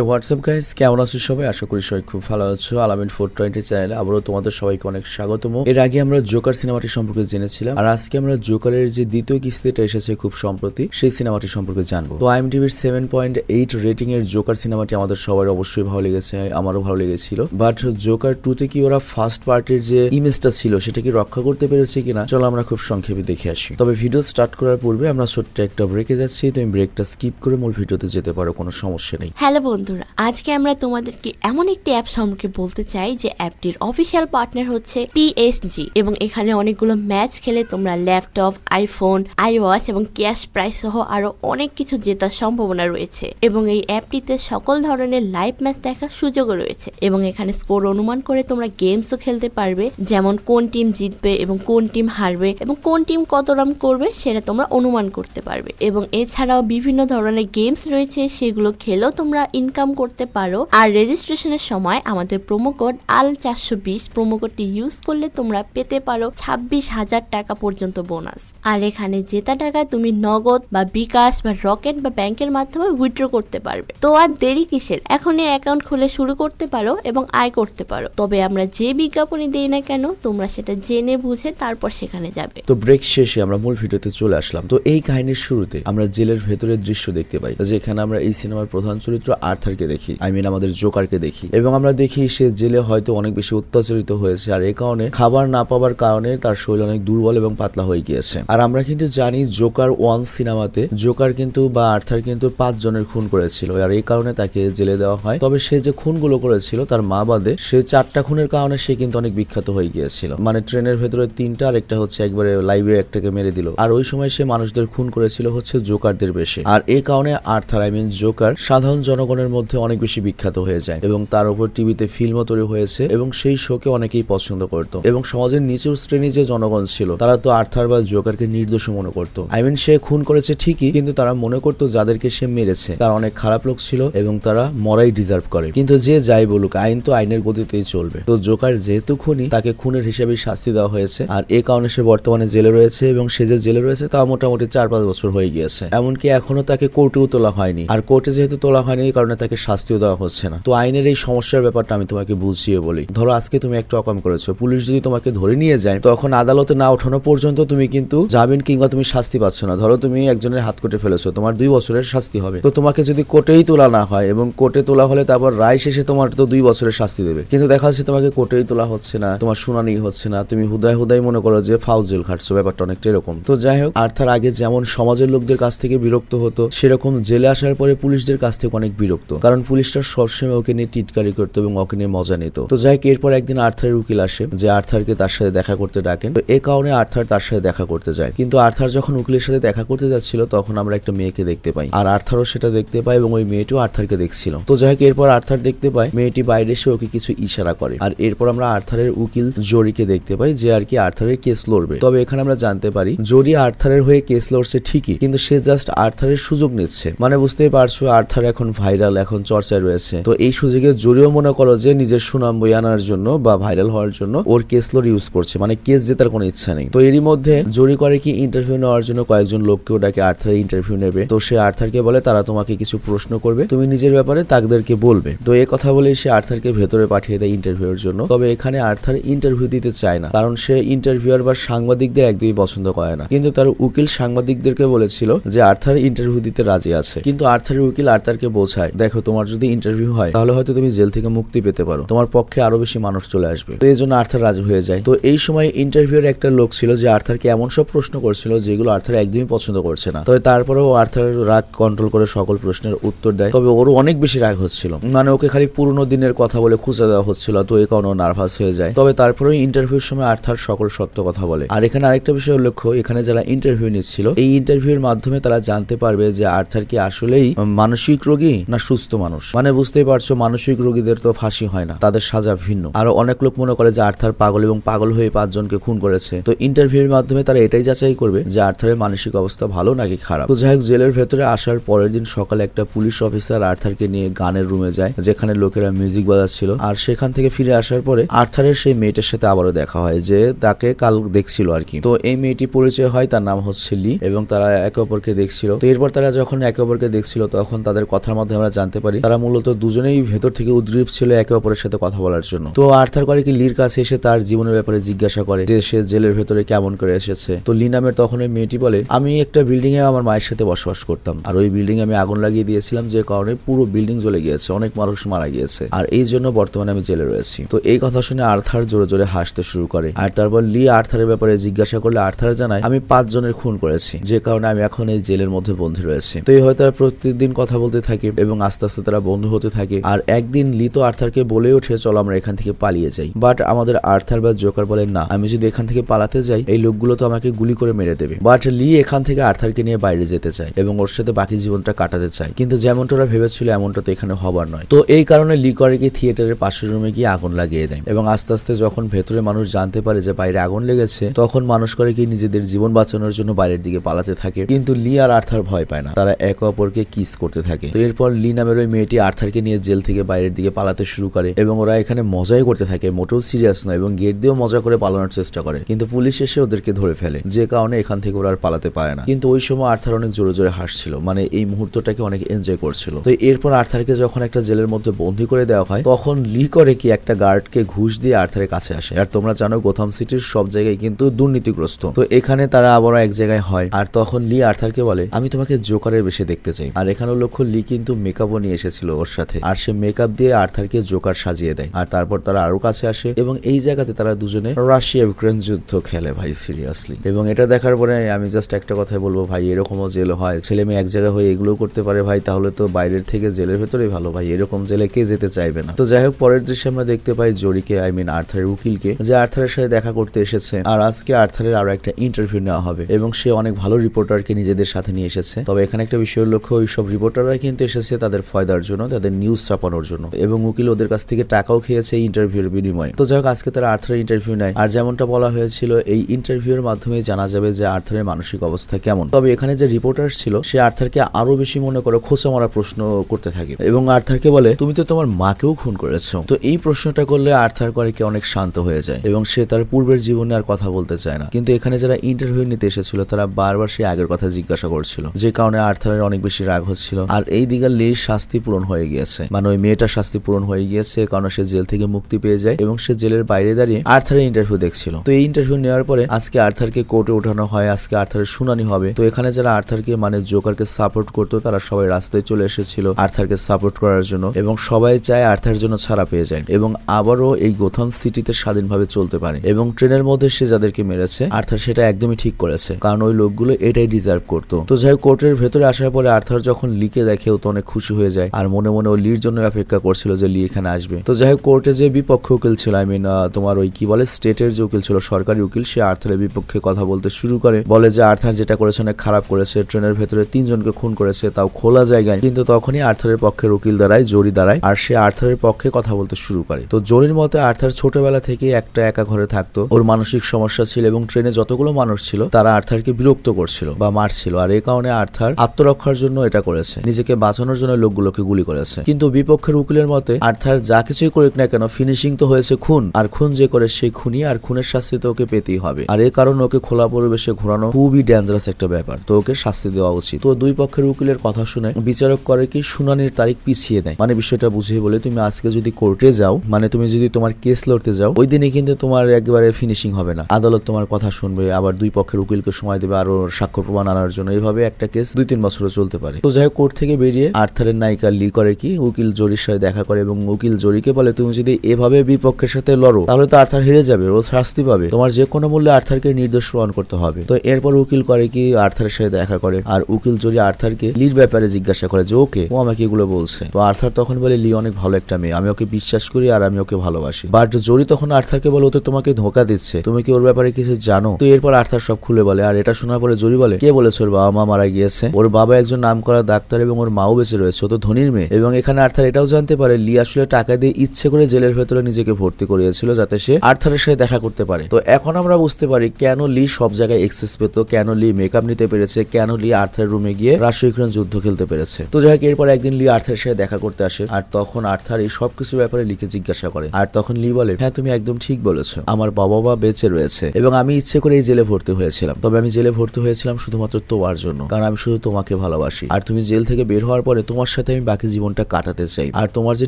WhatsApp guys কেমন আছো সবাই? আশা করি সবাই খুব ভালো আছো। আলামিন ফোর টোয়েন্টি চ্যানেলে আবারও তোমাদের সবাইকে অনেক স্বাগতম। এর আগে আমরা জোকার সিনেমাটি সম্পর্কে জেনেছিলাম। আর আজকে আমরা জোকারের যে দ্বিতীয় কিস্তিটা এসেছে খুব সম্প্রতি, সেই সিনেমাটি সম্পর্কে জানব। তো আইএম টিভির সেভেন পয়েন্ট এইট রেটিং এর জোকার সিনেমাটি আমাদের সবার অবশ্যই ভালো লেগেছে, আমারও ভালো লেগেছিল। বাট জোকার টুতে কি ওরা ফার্স্ট পার্টির যে ইমেজটা ছিল, সেটা কি রক্ষা করতে পেরেছে কিনা, চলো আমরা খুব সংক্ষেপে দেখে আসি। তবে ভিডিও স্টার্ট করার পূর্বে আমরা ছোট্ট একটা ব্রেকে যাচ্ছি। তুমি ব্রেকটা স্কিপ করে মূল ভিডিওতে যেতে পারো, কোনো সমস্যা নেই। হ্যালো বন্ধুরা, আজকে আমরা তোমাদেরকে এমন একটি অ্যাপ সম্পর্কে বলতে চাই যে অ্যাপটির অফিসিয়াল পার্টনার হচ্ছে পিএসজি এবং এখানে অনেকগুলো ম্যাচ খেলে তোমরা ল্যাপটপ আইফোন আইওয়াচ এবং ক্যাশ প্রাইস সহ আরও অনেক কিছু জেতার সম্ভাবনা রয়েছে এবং এই অ্যাপটিতে সকল ধরনের লাইভ ম্যাচ দেখার সুযোগও রয়েছে এবং এখানে স্কোর অনুমান করে তোমরা গেমসও খেলতে পারবে, যেমন কোন টিম জিতবে এবং কোন টিম হারবে এবং কোন টিম কত রান করবে সেটা তোমরা অনুমান করতে পারবে এবং এছাড়াও বিভিন্ন ধরনের গেমস রয়েছে সেগুলো খেলেও তোমরা ইনকাম করতে পারো। আর রেজিস্ট্রেশনের সময় আমাদের প্রোমো কোড আল চারশো বিশ প্রোমো কোডটি ইউজ করলে তোমরা পেতে পারো ছাব্বিশ হাজার টাকা পর্যন্ত বোনাস আর এখানে জেতা টাকা তুমি নগদ বা বিকাশ বা রকেট বা ব্যাংকের মাধ্যমে উইথড্র করতে পারবে। তো আর দেরি কিসের? এখনই অ্যাকাউন্ট খুলে শুরু করতে পারো এবং আয় করতে পারো। তবে আমরা যে বিজ্ঞাপনই দেই না কেন, তোমরা সেটা জেনে বুঝে তারপর সেখানে যাবে। তো ব্রেক শেষে আমরা মূল ভিডিওতে চলে আসলাম। তো এই কাহিনীর শুরুতে আমরা জেলের ভেতরের দৃশ্য দেখতে পাই। যেখানে আমরা এই সিনেমার প্রধান চরিত্র আর্থারকে দেখি আই মিন আমাদের জোকারকে দেখি। এবং আমরা দেখি সে জেলে হয়তো অনেক বেশি অত্যাচারিত হয়েছে, আর এই কারণে খাবার না পাওয়ার কারণে তার শরীর অনেক দুর্বল এবং পাতলা হয়ে গিয়েছে। আর আমরা কিন্তু জানি জোকার ওয়ান সিনেমাতে জোকার কিন্তু বা আর্থার কিন্তু পাঁচ জনের খুন করেছিল, আর এই কারণে তাকে জেলে দেওয়া হয়। তবে সে যে খুনগুলো করেছিল, তার মা বাদে সে চারটা খুনের কারণে সে কিন্তু অনেক বিখ্যাত হয়ে গিয়েছিল। মানে ট্রেনের ভেতরে তিনটা, আর একটা হচ্ছে একবারে লাইভে একটাকে মেরে দিল। আর ওই সময় সে মানুষদের খুন করেছিল হচ্ছে জোকারদের বেশে। আর এই কারণে আর্থার আই মিন জোকার, সাধারণ জনগণের মধ্যে অনেক বেশি বিখ্যাত হয়ে যায় এবং তার উপর টিভিতে ফিল্মও তৈরি হয়েছে এবং সেই শোকে অনেকেই পছন্দ করত এবং সমাজের নিচের শ্রেণির যে জনগণ ছিল, তারা তো আর্থার বা জোকারকে নির্দোষ মনে করত। আই মিন সে খুন করেছে ঠিকই, কিন্তু তারা মনে করতো যাদেরকে সে মেরেছে, তারা অনেক খারাপ লোক ছিল এবং তারা মরাই ডিজার্ভ করে। কিন্তু যে যাই বলুক, আইন তো আইনের গতিতেই চলবে। তো জোকার যেহেতু খুনি, তাকে খুনের হিসেবে শাস্তি দেওয়া হয়েছে। আর এ কারণে সে বর্তমানে জেলে রয়েছে এবং সে যে জেলে রয়েছে, তা মোটামুটি চার পাঁচ বছর হয়ে গিয়েছে। এমনকি এখনও তাকে কোর্টেও তোলা হয়নি। আর কোর্টে যেহেতু তোলা হয়নি কারণে তাকে শাস্তিও দেওয়া হচ্ছে না। তো আইনের এই সমস্যার ব্যাপারটা আমি তোমাকে বুঝিয়ে বলি। ধরো আজকে তুমি একটা অকাম করেছ, পুলিশ যদি তোমাকে ধরে নিয়ে যায়, তখন আদালতে না ওঠানো পর্যন্ত তুমি কিন্তু জামিন কিংবা তুমি শাস্তি পাচ্ছ না। ধরো তুমি একজনের হাত কেটে ফেলেছো, তোমার দুই বছরের শাস্তি হবে। তো তোমাকে যদি কোর্টেই তোলা না হয় এবং কোর্টে তোলা হলে তারপর রায় শেষে তোমার তো দুই বছরের শাস্তি দেবে। কিন্তু দেখা যাচ্ছে তোমাকে কোর্টেই তোলা হচ্ছে না, তোমার শুনানি হচ্ছে না, তুমি হুদায় হুদায় মনে করো যে ফাউ জেল খাটছো, ব্যাপারটা অনেকটা এরকম। তো যাই হোক আর্থার আগে যেমন সমাজের লোকদের কাছ থেকে বিরক্ত হতো, সেরকম জেলে আসার পরে পুলিশদের কাছ থেকে অনেক বিরক্ত। কারণ পুলিশটা সবসময় ওকে নিয়ে টিটকারি করতো এবং ওকে নিয়ে মজা নিত। তো যাই হোক, এরপর একদিন আর্থারের উকিল আসে যে আর্থারকে তার সাথে দেখা করতে ডাকেন। তো এ কারণে আর্থার তার সাথে দেখা করতে যায়। কিন্তু আর্থার যখন উকিলের সাথে দেখা করতে যাচ্ছিল, তখন আমরা একটা মেয়েকে দেখতে পাই। আর আর্থারও সেটা দেখতে পায় এবং ওই মেয়েটিও আর্থারকে দেখছিল। তো যাই হোক, এরপর আর্থার দেখতে পায়, মেয়েটি বাইরে এসে ওকে কিছু ইশারা করে। আর এরপর আমরা আর্থারের উকিল জরিকে দেখতে পাই, যে আর কি আর্থারের কেস লড়বে। তবে এখানে আমরা জানতে পারি, জরি আর্থারের হয়ে কেস লড়ছে ঠিকই, কিন্তু সে জাস্ট আর্থারের সুযোগ নিচ্ছে। মানে বুঝতেই পারছ, আর্থার এখন ভাইরাল এখন চর্চায় রয়েছে। তো এই সুযোগে জরিও মনে করো যে নিজের সুনাম বই আনার জন্য বা ভাইরাল হওয়ার জন্য ওর কেস লোড ইউজ করছে। মানে কেস জেতার কোনো ইচ্ছা নেই। তো এরই মধ্যে জরি করে কি ইন্টারভিউ নেওয়ার জন্য কয়েকজন লোককেও ডাকে আর্থারের ইন্টারভিউ নেবে। তো সে আর্থারকে বলে, তারা তোমাকে কিছু প্রশ্ন করবে। তুমি নিজের ব্যাপারে তাদেরকে বলবে। তো এই কথা বলে সে আর্থারকে ভেতরে পাঠিয়ে দেয় ইন্টারভিউর জন্য। তবে এখানে আর্থার ইন্টারভিউ দিতে চায় না। কারণ সে ইন্টারভিউয়ার বা সাংবাদিকদের একদমই পছন্দ করে না। কিন্তু তার উকিল সাংবাদিকদেরকে বলেছিল যে, আর্থার ইন্টারভিউ দিতে রাজি আছে। কিন্তু আর্থারের উকিল আর্থারকে বোঝায় দেখো, তোমার যদি ইন্টারভিউ হয়, তাহলে হয়তো তুমি জেল থেকে মুক্তি পেতে পারো। তোমার পক্ষে আরও বেশি মানুষ চলে আসবে। তো এই জন্য আর্থার রাজি হয়ে যায়। তো এই সময় ইন্টারভিউর একটা লোক ছিল যে আর্থারকে এমন সব প্রশ্ন করছিল যেগুলো আর্থার একদমই পছন্দ করছে না। তবে তারপরেও আর্থার রাগ কন্ট্রোল করে সকল প্রশ্নের উত্তর দেয়। তবে ওর অনেক বেশি রাগ হচ্ছিল। মানে ওকে খালি পুরনো দিনের কথা বলে খুঁজে দেওয়া হচ্ছিল, তো এ কারণে নার্ভাস হয়ে যায়। তবে তারপরেও ইন্টারভিউর সময় আর্থার সকল সত্য কথা বলে। আর এখানে আরেকটা বিষয় উল্লেখ্য এখানে যারা ইন্টারভিউ নিচ্ছিল, এই ইন্টারভিউর মাধ্যমে তারা জানতে পারবে যে আর্থার কি আসলেই মানসিক রোগী না সুস্থ মানুষ। মানে বুঝতেই পারছ, মানসিক রোগীদের তো ফাঁসি হয় না, তাদের সাজা ভিন্ন। আরও অনেক লোক মনে করে যে আর্থার পাগল এবং পাগল হয়ে পাঁচজনকে খুন করেছে। তো ইন্টারভিউর মাধ্যমে তারা এটাই যাচাই করবে যে আর্থারের মানসিক অবস্থা ভালো নাকি খারাপ। তো যাই হোক, জেলের ভেতরে আসার পরের দিন সকালে একটা পুলিশ অফিসার আর্থারকে নিয়ে গানের রুমে যায়, যেখানে লোকেরা মিউজিক বাজাচ্ছিল। আর সেখান থেকে ফিরে আসার পরে আর্থারের সেই মেয়েটার সাথে আবারও দেখা হয়, যে তাকে কাল দেখছিল আর কি। তো এই মেয়েটি পরিচয় হয়, তার নাম হচ্ছে লি এবং তারা একে অপরকে দেখছিল। তো এরপর তারা যখন একে অপরকে দেখছিল, তখন তাদের কথার মধ্যে আমরা জানতে পারি। তারা মূলত দুজনেই ভেতর থেকে উদ্গ্রীব ছিল একে অপরের সাথে কথা বলার জন্য। তো আর্থার করে কি লির কাছে এসে তার জীবনের ব্যাপারে জিজ্ঞাসা করে যে সে জেলের ভেতরে কেমন করে এসেছে? তো লি নামের তখন ওই মেয়েটি বলে, আমি একটা বিল্ডিং এ আমার মায়ের সাথে বসবাস করতাম। আর ওই বিল্ডিং আমি আগুন লাগিয়ে দিয়েছিলাম যে কারণে পুরো বিল্ডিং জ্বলে গিয়েছে। অনেক মানুষ মারা গিয়েছে। আর এই জন্য বর্তমানে আমি জেলে রয়েছি। তো এই কথা শুনে আর্থার জোরে জোরে হাসতে শুরু করে। আর তারপর লি আর্থারের ব্যাপারে জিজ্ঞাসা করলে আর্থার জানায়, আমি পাঁচ জনের খুন করেছি। যে কারণে আমি এখন এই জেলের মধ্যে বন্দী রয়েছে। তো এই হয়তো প্রতিদিন কথা বলতে থাকে এবং আস্তে আস্তে তারা বন্ধু হতে থাকে। আর একদিন লি তো আর্থারকে বলে ওঠে, চলো আমরা এখান থেকে পালিয়ে যাই। বাট আমাদের আর্থার বা জোকার বলেন না, আমি যদি এখান থেকে পালাতে যাই, এই লোকগুলো তো আমাকে গুলি করে মেরে দেবে। বাট লি এখান থেকে আর্থারকে নিয়ে বাইরে যেতে চায় এবং ওর সাথে বাকি জীবনটা কাটাতে চায়। কিন্তু যেমনটা ওরা ভেবেছিল, এমনটা তো এখানে হবার নয়। তো এই কারণে লি করে কি থিয়েটারের পাশের রুমে গিয়ে আগুন লাগিয়ে দেয় এবং আস্তে আস্তে যখন ভেতরে মানুষ জানতে পারে যে বাইরে আগুন লেগেছে, তখন মানুষ করে কি নিজেদের জীবন বাঁচানোর জন্য বাইরের দিকে পালাতে থাকে। কিন্তু লি আর আর্থার ভয় পায় না। তারা একে অপরকে কিস করতে থাকে। তো এরপর লি নামের ওই মেয়েটি আর্থারকে নিয়ে জেল থেকে বাইরের দিকে পালাতে শুরু করে এবং ওরা এখানে মজাই করতে থাকে, মোটেও সিরিয়াস নয় এবং গেট দিয়েও মজা করে পালানোর চেষ্টা করে। কিন্তু পুলিশ এসে ওদেরকে ধরে ফেলে, যে কারণে এখান থেকে ওরা আর পালাতে পারে না। কিন্তু ওই সময় আর্থার অনেক জোরে জোরে হাসছিল মানে এই মুহূর্তটাকে অনেক এনজয় করছিল। তো এরপর আর্থারকে যখন একটা জেলের মধ্যে বন্দি করে দেওয়া হয়, তখন লি করে কি একটা গার্ডকে ঘুষ দিয়ে আর্থারের কাছে আসে। আর তোমরা জানো গোথাম সিটির সব জায়গায় কিন্তু দুর্নীতিগ্রস্ত। তো এখানে তারা আবারও এক জায়গায় হয়, আর তখন লি আর্থারকে বলে, আমি তোমাকে জোকারের বেশে দেখতে চাই। আর এখানেও লক্ষ্য লি কিন্তু মেকআপও নিয়ে এসেছিল ওর সাথে। আর সে মেকআপ দিয়ে আর্থারকে জোকার সাজিয়ে দেয়। আর তারপর তারা আরও কাছে আসে এবং এই জায়গাতে তারা দুজনে রাশিয়া ইউক্রেন যুদ্ধ খেলে ভাই সিরিয়াসলি এবং এটা দেখার পরে আমি জাস্ট একটা কথাই বলব ভাই, এরকমও জেল হয়। ছেলে মেয়ে এক জায়গায় হয়ে এগুলো করতে পারে ভাই, তাহলে তো বাইরের থেকে জেলের ভেতরেই ভালো ভাই, এরকম জেলে কে যেতে চাইবে না। তো যাই হোক, পরের দৃশ্যে আমরা দেখতে পাই জরিকে আই মিন আর্থারের উকিলকে, যে আর্থারের সাথে দেখা করতে এসেছে। আর আজকে আর্থারের আরও একটা ইন্টারভিউ নেওয়া হবে এবং সে অনেক ভালো রিপোর্টারকে নিজেদের সাথে নিয়ে এসেছে। তবে এখানে একটা বিষয়ের লক্ষ্য ওই সব রিপোর্টাররা কিন্তু এসেছে, তাদের ফয়দার জন্য, তাদের নিউজ ছাপানোর জন্য। এবং উকিল ওদের কাছ থেকে টাকাও খেয়েছে এই ইন্টারভিউর বিনিময়ে। তো যাই হোক, আজকে তারা আর্থারের ইন্টারভিউ নেয়। আর যেমনটা বলা হয়েছিল, এই ইন্টারভিউর মাধ্যমে জানা যাবে যে আর্থারের মানসিক অবস্থা কেমন। তবে এখানে যে রিপোর্টার ছিল, সে আর্থারকে আরও বেশি মনে করে খোঁচা মারা প্রশ্ন করতে থাকে। এবং আর্থারকে বলে, তুমি তো তোমার মাকেও খুন করেছ। তো এই প্রশ্নটা করলে আর্থার করে কি অনেক শান্ত হয়ে যায় এবং সে তার পূর্বের জীবনে আর কথা বলতে চায় না। কিন্তু এখানে যারা ইন্টারভিউ নিতে এসেছিল, তারা বারবার সে আগের কথা জিজ্ঞাসা করছিল, যে কারণে আর্থারের অনেক বেশি রাগ হচ্ছিল। আর এই দিকে লির শাস্তি পূরণ হয়ে গিয়েছে। মানে ওই মেয়েটার শাস্তি পূরণ হয়ে গিয়েছে, কারণ সে জেল থেকে মুক্তি পেয়ে যায় এবং সে জেলের বাইরে দাঁড়িয়ে আর্থারের ইন্টারভিউ দেখছিল। তো এই ইন্টারভিউ নেওয়ার পরে আজকে আর্থারকে কোর্টে ওঠানো হয়, আজকে আর্থারের শুনানি হবে। তো এখানে যারা আর্থারকে মানে জোকারকে সাপোর্ট করতো, তারা সবাই রাস্তায় চলে এসেছিল আর্থারকে সাপোর্ট করার জন্য এবং সবাই চায় আর্থার জন্য ছাড়া পেয়ে যায় এবং আবারও এই গোথাম সিটিতে স্বাধীনভাবে চলতে পারে এবং ট্রেনের মধ্যে সে যাদেরকে মেরেছে, আর্থার সেটা একদমই ঠিক করেছে, কারণ ওই লোকগুলো এটাই ডিজার্ভ করতো। তো যাই কোর্টের ভেতরে আসার পরে আর্থার যখন লিখে দেখে, ও তো অনেক খুশি হয়ে যায়। আর মনে মনে ও লির জন্য অপেক্ষা করছিল যে লি এখানে আসবে। তো যাই হোক, কোর্টে যে বিপক্ষ উকিল ছিল আই মিন তোমার ওই কি বলে, স্টেটের যে উকিল ছিল, সরকারি উকিল, সে আর্থারের বিপক্ষে কথা বলতে শুরু করে। বলে যে আর্থার যেটা করেছে অনেক খারাপ করেছে, ট্রেনের ভেতরে তিনজনকে খুন করেছে, তাও খোলা জায়গায়। কিন্তু তখনই আর্থারের পক্ষের উকিল দাঁড়ায়, জরি দাঁড়ায়, আর সে আর্থারের পক্ষে কথা বলতে শুরু করে। তো জোরির মতে আর্থার ছোটবেলা থেকে একটা একা ঘরে থাকতো। ওর মানসিক সমস্যা ছিল এবং ট্রেনে যতগুলো মানুষ ছিল, তারা আর্থারকে বিরক্ত করছিল বা মারছিল। আর এই কারণে আর্থার আত্মরক্ষার জন্য এটা করেছে। নিজেকে বাঁচানোর জন্য লোকগুলোকে গুলি করেছে। কিন্তু বিপক্ষের উকিলের মতে, আর্থার যা কিছুই করুক না কেন ফিনিশিং তো হয়েছে খুন। আর খুন যে করে সেই খুনি আর খুনের শাস্তি তো ওকে পেতেই হবে। আর এই কারণে ওকে খোলা পরিবেশে ঘোরানো খুবই ডেঞ্জারাস একটা ব্যাপার। তো ওকে শাস্তি দেওয়া উচিত। তো দুই পক্ষের উকিলের কথা শুনে বিচারক করে কি শুনানির তারিখ পিছিয়ে দেয়। মানে বিষয়টা বুঝিয়ে বলে, তুমি আজকে যদি কোর্টে যাও মানে তুমি যদি তোমার কেস লড়তে যাও, ওই দিনে কিন্তু তোমার একবারে ফিনিশিং হবে না। আদালত তোমার কথা শুনবে, আবার দুই পক্ষের উকিলকে সময় দেবে আরও সাক্ষ্য প্রমাণ আনার জন্য। এইভাবে একটা কেস দুই তিন বছরও চলতে পারে। তো যাই হোক কোর্ট থেকে বেরিয়ে আর্থারের নায়িকা লি করে কি? উকিল জরির সাথে দেখা করে এবং উকিল জরিকে বলে, তুমি যদি এভাবে বিপক্ষের সাথে লড়ো, তাহলে তো আর্থার হেরে যাবে ও শাস্তি পাবে। তোমার যে কোনো মূল্যে আর্থারকে নির্দোষ প্রমাণ করতে হবে। তো এরপর উকিল করে কি, আর্থারের সাথে দেখা করে। আর উকিল জরি আর্থারকে লির ব্যাপারে জিজ্ঞাসা করে যে, ওকে, ও আমাকে এগুলো বলছে। তো আর্থার তখন বলে, লি অনেক ভালো একটা মেয়ে, আমি ওকে বিশ্বাস করি আর আমি ওকে ভালোবাসি। বাট জরি তখন আর্থারকে বলে, ও তো তোমাকে ধোকা দিচ্ছে, তুমি কি ওর ব্যাপারে কিছু জানো? তো এরপর আর্থার সব খুলে বলে, আর এটা শোনার পরে জরি বলে, কে বলেছে ওর বাবা মা মারা গিয়েছে? ওর বাবা একজন নাম করা ডাক্তার এবং ওর মাও বেঁচে রয়েছে। তো ধনির মেয়ে। এবং এখানে আর্থার এটাও জানতে পারে, লি আসলে টাকা দিয়ে ইচ্ছে করে জেলের ভেতরে নিজেকে ভর্তি করিয়েছিল যাতে সে আর্থারের সাথে দেখা করতে পারে। তো এখন আমরা বুঝতে পারি কেন লি সব জায়গায় এক্সেস পেত, কেন লি মেকআপ নিতে পেরেছে, কেন লি আর্থার রুমে গিয়ে রাশিয়া ইউক্রেন যুদ্ধ খেলতে পেরেছে। তো যাই হোক, এরপর একদিন লি আর্থারের সাথে দেখা করতে আসে, আর তখন আর্থার এই সব কিছু ব্যাপারে লিকে জিজ্ঞাসা করে। আর তখন লি বলে হ্যাঁ তুমি একদম ঠিক বলেছ। আমার বাবা মা বেঁচে রয়েছে এবং আমি ইচ্ছে করে এই জেলে ভর্তি হয়েছিলাম। তবে আমি জেলে ভর্তি হয়েছিলাম শুধুমাত্র তোমার জন্য, কারণ আমি শুধু তোমাকে ভালোবাসি। আর তুমি জেল থেকে বের হওয়ার পরে তোমার সাথে আমি বাকি জীবনটা কাটাতে চাই। আর তোমার যে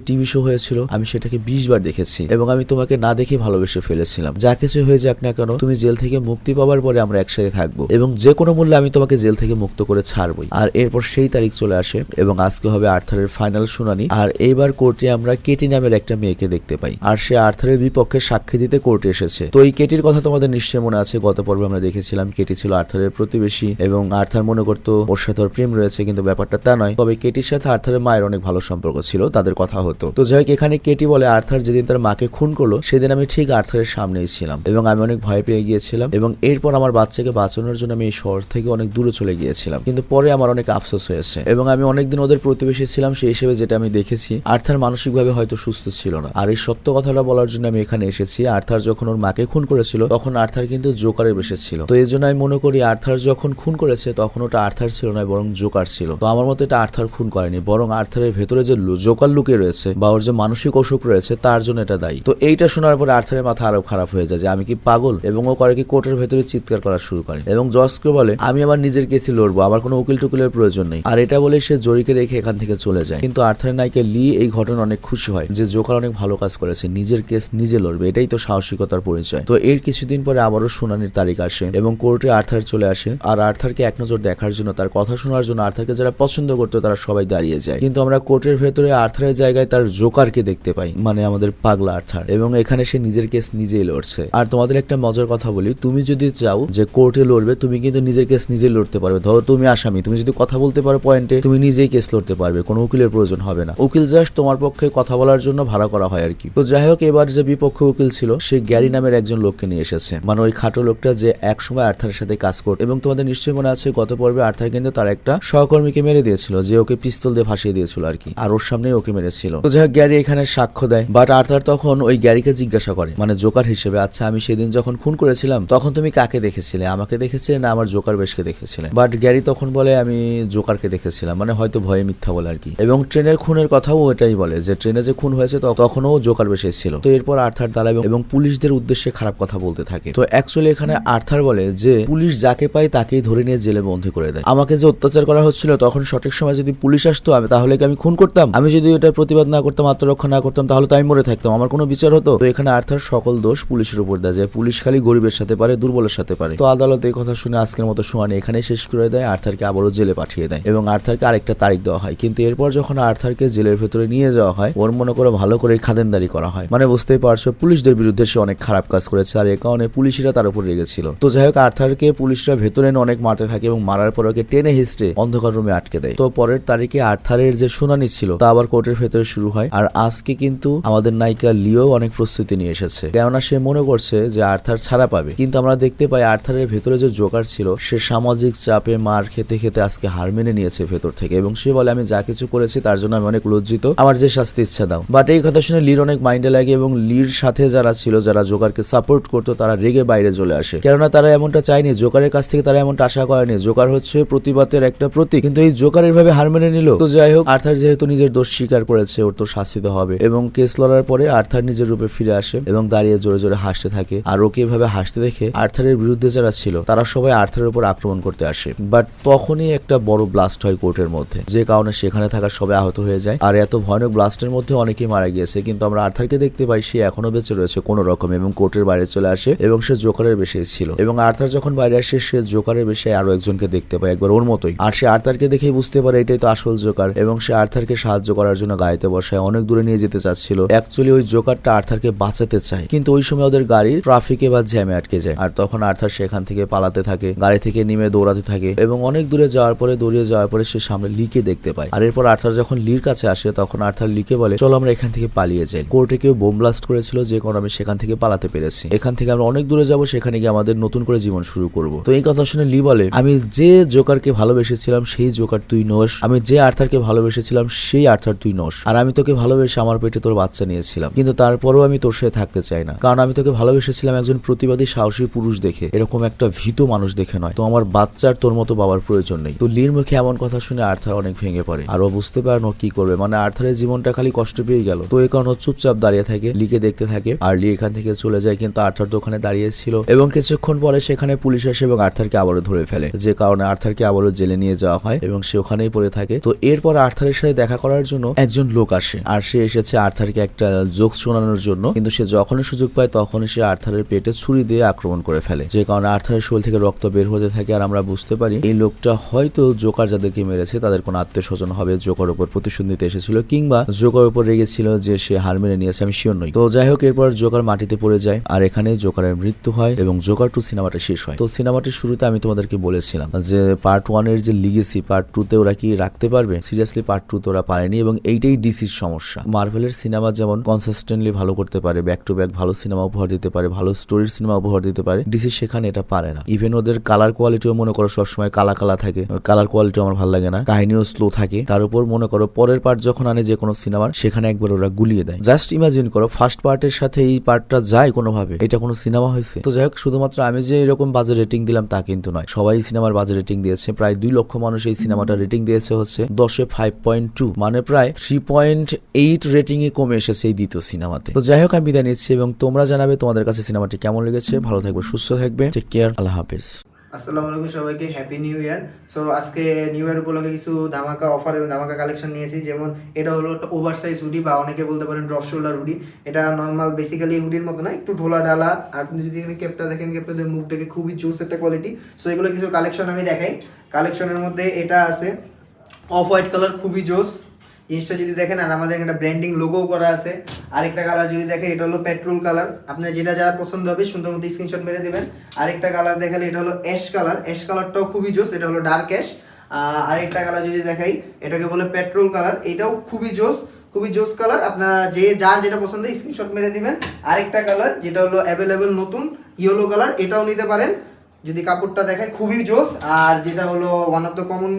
টিভি শো হয়েছিল, আমি সেটাকে বিশ বার দেখেছি এবং আমি তোমাকে না দেখে ভালোবেসে ফেলেছিলাম। যা কিছু হয়ে যাক না কেন, তুমি জেল থেকে মুক্তি পাওয়ার পরে আমরা একসাথে থাকব এবং যে কোনো মূল্যে আমি তোমাকে জেল থেকে মুক্ত করে ছাড়বই। আর এরপর সেই তারিখ চলে আসে এবং আজকে হবে আর্থারের ফাইনাল শুনানি। আর এইবার কোর্টে আমরা কেটি নামের একটা মেয়েকে দেখতে পাই। আর সে আর্থারের বিপক্ষে সাক্ষী দিতে কোর্টে এসেছে। তো এই কেটির কথা তোমাদের নিশ্চয়ই মনে আছে। গত পর্বে আমরা দেখেছিলাম কেটি ছিল আর্থারের প্রতিবেশী এবং আর্থার মনে করতো ওর সাথে ওর প্রেম রয়েছে, কিন্তু ব্যাপারটা তা নয়। তবে কেটির সাথে আর্থারের মায়ের অনেক ভালো সম্পর্ক ছিল, তাদের কথা হতো। তো যাই হোক, এখানে কেটি বলে, আর্থার যেদিন তার মাকে খুন করল, সেদিন আমি ঠিক আর্থারের সামনেই ছিলাম এবং আমি অনেক ভয় পেয়ে গিয়েছিলাম এবং এরপর আমার বাচ্চাকে বাঁচানোর জন্য আমি এই শহর থেকে অনেক দূরে চলে গিয়েছিলাম। কিন্তু পরে আমার অনেক আফসোস হয়েছে এবং আমি অনেকদিন ওদের প্রতিবেশী ছিলাম, সেই হিসেবে যেটা আমি দেখেছি, আর্থার মানসিকভাবে হয়তো সুস্থ ছিল না। আর এই সত্য কথাটা বলার জন্য আমি এখানে এসেছি, আর্থার যখন ওর মাকে খুন করেছিল, তখন আর্থার কিন্তু জোকারে বেশে ছিল। তো এই জন্য আমি মনে করি, আর্থার যখন খুন করেছে, তখন ওটা আর্থার ছিল না, বরং জোকার ছিল। তো আমার মতে এটা আর্থার খুন করেনি বরং আর্থারের ভেতরে যে লু- জোকার লুকিয়ে রয়েছে বা ওর যে মানসিক অসুখ রয়েছে, তার জন্য এটা দায়ী। তো এইটা শোনার পরে আর্থারের মাথা আরও খারাপ হয়ে যায় যে, আমি কি পাগল? এবং ও করে কি কোর্টের ভেতরে চিৎকার করা শুরু করে। এবং জজকে বলে, আমি আমার নিজের কেসে লড়বো, আমার কোনো উকিল টুকিলের প্রয়োজন নেই। আর এটা বলে সে জরিকে রেখে এখান থেকে চলে যায়। কিন্তু আর্থারের নায়িকা লি এই ঘটনা অনেক খুশি হয় যে, জোকার অনেক ভালো কাজ করেছে, নিজের কেস নিজে লড়বে, এটাই তো সাহসিকতার পরিচয়। তো এর কিছুদিন পরে আবারও শুনানির তারিখ আসে এবং কোর্টে আর্থার চলে আসে। আর আর্থারকে এক নজর দেখার জন্য, তার কথা শোনার জন্য আর্থারকে যারা পছন্দ করতো, তারা সবাই দাঁড়িয়ে যায়। কিন্তু আমরা কোর্টের ভেতরে আর্থারের জায়গায় তার জোকারকে দেখতে পাই মানে আমাদের পাগলা আর্থার। এবং এখানে সে নিজের কেস নিজেই লড়ছে। আর তোমাদের একটা মজার কথা বলি, তুমি যদি চাও যে কোর্টে লড়বে, তুমি কিন্তু নিজের কেস নিজে লড়তে পারবে। ধরো তুমি আসামি, তুমি যদি কথা বলতে পারো পয়েন্টে তুমি নিজেই কেস লড়তে পারবে, কোনো উকিলের প্রয়োজন হবে না। উকিল জাস্ট তোমার পক্ষে কথা বলার জন্য ভাড়া করা হয় আর কি তো যাই হোক, এবার যে বিপক্ষ উকিল ছিল, সে গ্যারি নামের একজন লোককে নিয়ে এসেছে। মানে ওই খাটো লোকটা যে এক সময় আর্থারের সাথে কাজ করত। এবং তোমাদের নিশ্চয়ই মনে আছে, গত পর্বে আর্থার কিন্তু তার একটা সহকর্মীকে মেরে দিয়েছিল, যে ওকে পিস্তল দিয়ে ফাঁসিয়ে দিয়েছিল আর কি। আর ওর সামনে ওকে মেরেছিল। তো যাই গ্যারি এখানে সাক্ষ্য দেয়। বাট আর্থার তখন ওই গ্যারিকে জিজ্ঞাসা করে মানে জোকার হিসেবে আচ্ছা আমি সেদিন যখন খুন করেছিলাম, তখন তুমি কাকে দেখেছিলে? আমাকে দেখেছিলে না আমার জোকার বেশকে দেখেছিলে? বাট গ্যারি তখন বলে, আমি জোকারকে দেখেছিলাম। মানে হয়তো ভয়ে মিথ্যা বলে আর কি। এবং ট্রেনের খুনের কথাও এটাই বলে যে, ট্রেনে যে খুন হয়েছে তখনও জোকার বেশে ছিল। তো এরপর আর্থার দাঁড়ায় এবং- পুলিশদের উদ্দেশ্যে খারাপ কথা বলতে থাকে। তো অ্যাকচুয়ালি এখানে আর্থার বলে যে, পুলিশ যাকে পায় তাকেই ধরে নিয়ে জেলে বন্ধ করে দেয়। আমাকে যে অত্যাচার করা হচ্ছিল, তখন সঠিক সময় যদি পুলিশ আসতো আমি তাহলে কি আমি খুন করতাম? আমি যদি এটার প্রতিবাদ না করতাম, আত্মরক্ষা না করতাম, তাহলে তো আমি মরে থাকতাম। আমার কোনো বিচার হতো? তো এখানে আর্থার সকল দোষ পুলিশের উপর দেয় যে পুলিশ খালি গরিবের সাথে পারে, দুর্বলের সাথে পারে। তো আদালত এই কথা শুনে আজকের মতো শুনানি এখানে শেষ করে দেয়। আর্থারকে আবারও জেলে পাঠিয়ে দেয় এবং আর্থারকে আরেকটা তারিখ দেওয়া হয়। কিন্তু এরপর যখন আর্থারকে জেলের ভেতরে নিয়ে যাওয়া হয়, ওর মনে করে ভালো করে খাদেনদারি করা হয়। মানে বুঝতেই পারছ, পুলিশদের বিরুদ্ধে সে অনেক খারাপ কাজ করেছে। আর এ কারণে পুলিশরা তার উপর রেগেছিল। তো যাই হোক, আর্থারকে পুলিশরা ভেতরে অনেক মারতে থাকে এবং মারার পর ওকে টেনে হিস্ট্রে অন্ধকার রুমে আটকে দেয়। তো পরের তারিখে আর্থারের যে শুনানি ছিল, তা আবার কোর্টের ভেতরে শুরু হয়। আর আজকে কিন্তু আমাদের নায়িকা লিও অনেক প্রস্তুতি নিয়ে এসেছে। কেননা সে মনে করছে যে আর্থার ছাড়া পাবে। কিন্তু আমরা দেখতে পাই আর্থারের ভেতরে যে জোকার ছিল, সে সামাজিক চাপে মার খেতে খেতে আজকে হার মেনে নিয়েছে ভেতর থেকে এবং সে বলে, আমি যা কিছু করেছি তার জন্য আমি অনেক লজ্জিত। আমার যে শাস্তি ইচ্ছা দাও। বাট এই কথা শুনে লির অনেক মাইন্ডে লাগে এবং লির সাথে যারা ছিল, যারা জোকারকে সাপোর্ট করতো, তারা রেগে বাইরে চলে আসে। কেননা তারা এমনটা চায়নি, জোকারের কাছ থেকে তারা এমনটা আশা করেনি। জোকার হচ্ছে প্রতিবাদের একটা প্রতীক। কিন্তু এই জোকার এভাবে হার মেনে নিল তো যাই হোক, আর্থার যেহেতু নিজের দোষ স্বীকার করেছে, ওর তো শাস্তিতে হবে। এবং কেস লড়ার পরে আর্থার নিজের রূপে ফিরে আসে এবং দাঁড়িয়ে জোরে জোরে হাসতে থাকে। আর ওকে এভাবে হাসতে দেখে আর্থারের বিরুদ্ধে যারা ছিল, তারা সবাই আর্থারের উপর আক্রমণ করতে আসে। বাট তখনই একটা বড় ব্লাস্ট হয় কোর্টের মধ্যে। যে কারণে সেখানে থাকা সবাই আহত হয়ে যায়। আর এত ভয়ানক ব্লাস্টের মধ্যে অনেকেই মারা গিয়েছে। কিন্তু আমরা আর্থারকে দেখতে পাই, সে এখনও বেঁচে রয়েছে কোনো রকম এবং কোর্টের বাইরে চলে আসে এবং সে জোকারের বেশে ছিল। এবং আর্থার যখন বাইরে আসে, সে জোকারের বেশে আরও একজনকে দেখতে পায়, একবার ওর মতোই। আর সে আর্থারকে দেখেই বুঝতে পারে, এটাই তো আসল জোকার। এবং সে আর্থারকে সাহায্য করার জন্য গাড়িতে বসায়। অনেক দূরে নিয়ে যেতে চাচ্ছিল। অ্যাকচুয়ালি ওই জোকারটা আর্থারকে বাঁচাতে চায়। কিন্তু ওই সময় ওদের গাড়ি ট্রাফিকে বা জ্যামে আটকে যায়। আর তখন আর্থার সেখান থেকে পালাতে থাকে, গাড়ি থেকে নেমে দৌড়াতে থাকে এবং অনেক দূরে যাওয়ার পরে, দৌড়িয়ে যাওয়ার পরে সে সামনে লিকে দেখতে পায়। আর এরপর আর্থার যখন লির কাছে আসে, তখন আর্থার লিকে বলে, চলো আমরা এখান থেকে পালিয়ে যাই। কোর্টে কেউ বোম ব্লাস্ট করেছিল যে কারণে আমি সেখান থেকে পালাতে পেরেছি। এখান থেকে আমরা অনেক দূরে যাব, সেখানে গিয়ে আমাদের নতুন করে জীবন শুরু করব। তো এই কথা শুনে লি বলে, আমি যে জোকারকে ভালোবেসেছিলাম, সেই জোকার তুই নোস। আমি যে আর্থারকে ভালোবেসেছিলাম সেই আর্থার তুই নোস। আর আমি তোকে ভালোবেসে আমার পেটে তোর বাচ্চা নিয়েছিলাম। কিন্তু তারপরেও আমি তোর সাথে থাকতে চাই না। কারণ আমি তোকে ভালোবেসেছিলাম একজন প্রতিবাদী, সাহসী পুরুষ দেখে। এরকম একটা ভীত মানুষ দেখে নয়। তো আমার বাচ্চার তোর মতো বাবার প্রয়োজন নেই। তো লির মুখে এমন কথা শুনে আর্থার অনেক ভেঙে পড়ে। আর ও বুঝতে পারে না কি করবে। মানে আর্থারের জীবনটা খালি কষ্ট পেয়ে গেল। তো এই কারণে চুপচাপ দাঁড়িয়ে থাকে, লিকে দেখতে থাকে। আর লি এখান থেকে চলে যায়, কিন্তু আর্থার তো ওখানে দাঁড়িয়ে ছিল এবং কিছুক্ষণ পরে সেখানে পুলিশ আসে এবং আর্থারকে আবারও ধরে ফেলে। যে কারণে আর্থারকে আবারও জেলে নিয়ে যাওয়া হয় এবং সে ওখানেই পড়ে থাকে। তো এরপর আর্থারের সাথে দেখা করার জন্য একজন লোক আসে, আর সে এসেছে আর্থারকে একটা জোক শোনানোর জন্য। কিন্তু সে যখনই সুযোগ পায় তখন সে আর্থারের পেটে ছুরি দিয়ে আক্রমণ করে ফেলে। যে কারণে আর্থারের শরীর থেকে রক্ত বের হতে থাকে, আর আমরা বুঝতে পারি এই লোকটা হয়তো জোকার যাদেরকে মেরেছে, তাদের কোনো আত্মীয় স্বজন হবে, জোকার উপর প্রতিশোধ নিতে এসেছিল, কিংবা জোকার উপর রেগেছিল যে সে হার মেনে নিয়েছে, আমি শিওর নই। তো যাই হোক, এরপর জোকার মাটিতে পড়ে যায়, আর এখানে জোকারের মৃত্যু হয় এবং জোকার টু সিনেমাটা শেষ হয়। তো সিনেমাটির শুরুতে আমি তোমাদেরকে বলেছিলাম যে পার্ট ওয়ানের যে লিগেসি পার্ট টু তে ওরা কি রাখতে পারবে? সিরিয়াসলি পার্ট টু তো ওরা পারেনি এবং এইটাই ডিসির সমস্যা। মার্ভেলের সিনেমা যেমন কনসিস্টেন্টলি ভালো করতে পারে ব্যাক টু ব্যাক ভালো সিনেমা উপহার দিতে পারে, ভালো স্টোরির সিনেমা উপহার দিতে পারে ডিসি সেখানে এটা পারে না। ইভেন ওদের কালার কোয়ালিটিও মনে করো সবসময় কালা কালা থাকে কালার কোয়ালিটি আমার ভালো লাগে না, কাহিনীও স্লো থাকে। তার উপর মনে করো পরের পার্ট যখন আনে যে কোনো সিনেমার সেখানে একবার ওরা গুলিয়ে দেয়। জাস্ট ইমাজিন করো ফার্স্ট পার্টের সাথে এই পার্টটা যায় কোনোভাবে, এটা কোনো সিনেমা হয়েছে? তো যাই হোক, শুধুমাত্র আমি যে এরকম বাজে রেটিং দিলাম তা কিন্তু নয়। সবাই সিনেমার বাজে রেটিং দিয়েছে, প্রায় দুই লক্ষ মানুষ এই সিনেমাটা রেটিং দিয়েছে হচ্ছে দশে ফাইভ পয়েন্ট টু মানে প্রায় থ্রি পয়েন্ট এইট রেটিং এ কমে এসেছে এই দ্বিতীয় সিনেমাতে। তো যাই হোক, আমি বিদায় নিচ্ছি এবং তোমরা জানাবে তোমাদের কাছে সিনেমাটি কেমন লেগেছে। ভালো থাকবে, সুস্থ থাকবে। টেক কেয়ার আল্লাহ হাফেজ। আসসালামু আলাইকুম সবাইকে হ্যাপি নিউ ইয়ার সো আজকে নিউ ইয়ার উপলক্ষে কিছু ধামাকা অফার এবং ধামাকা কালেকশন নিয়েছি। যেমন, এটা হলো একটা ওভার সাইজ হুডি বা অনেকে বলতে পারেন ড্রপ শোল্ডার হুডি এটা নর্মাল বেসিক্যালি হুডির মতো না, একটু ঢোলা ঢালা। আর আপনি যদি এখানে কেপটা দেখেন কেপটাদের মুখ দেখে খুবই জুস একটা কোয়ালিটি সো এগুলো কিছু কালেকশন আমি দেখাই। কালেকশনের মধ্যে এটা আছে অফ হোয়াইট কালার খুবই জোস। জিনিসটা যদি দেখেন, আর আমাদের একটা ব্র্যান্ডিং লোগো করা আছে। আরেকটা কালার যদি দেখেন, এটা হলো পেট্রোল কালার আপনার যেটা, যারা পছন্দ হবে, সুন্দর মতো স্ক্রিনশট মেরে দেবেন। আরেকটা কালার দেখালে এটা হলো অ্যাশ কালার অ্যাশ কালারটাও খুবই জোস, এটা হলো ডার্ক অ্যাশ আরেকটা কালার যদি দেখাই, এটাকে বলে পেট্রোল কালার এটাও খুবই জোস খুবই জোস কালার আপনারা যে, যার যেটা পছন্দ স্ক্রিনশট মেরে দিবেন। আরেকটা কালার যেটা হলো অ্যাভেলেবেল নতুন ইয়েলো কালার এটাও নিতে পারেন। যদি কাপড়টা দেখায়, খুবই জোস। আর যেটা হলো one of the common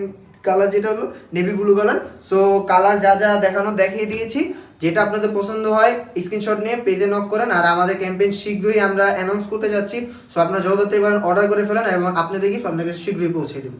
colour যেটা হলো navy blue colour so colour যা যা দেখানো দেখিয়ে দিয়েছি। যেটা আপনাদের পছন্দ হয় স্ক্রিনশট নিয়ে পেজে নক করেন। আর আমাদের ক্যাম্পেইন শীঘ্রই আমরা অ্যানাউন্স করতে যাচ্ছি। সো আপনারা যত পারেন অর্ডার করে ফেলেন এবং আপনাদেরকে আপনাদের শীঘ্রই পৌঁছে দেবো।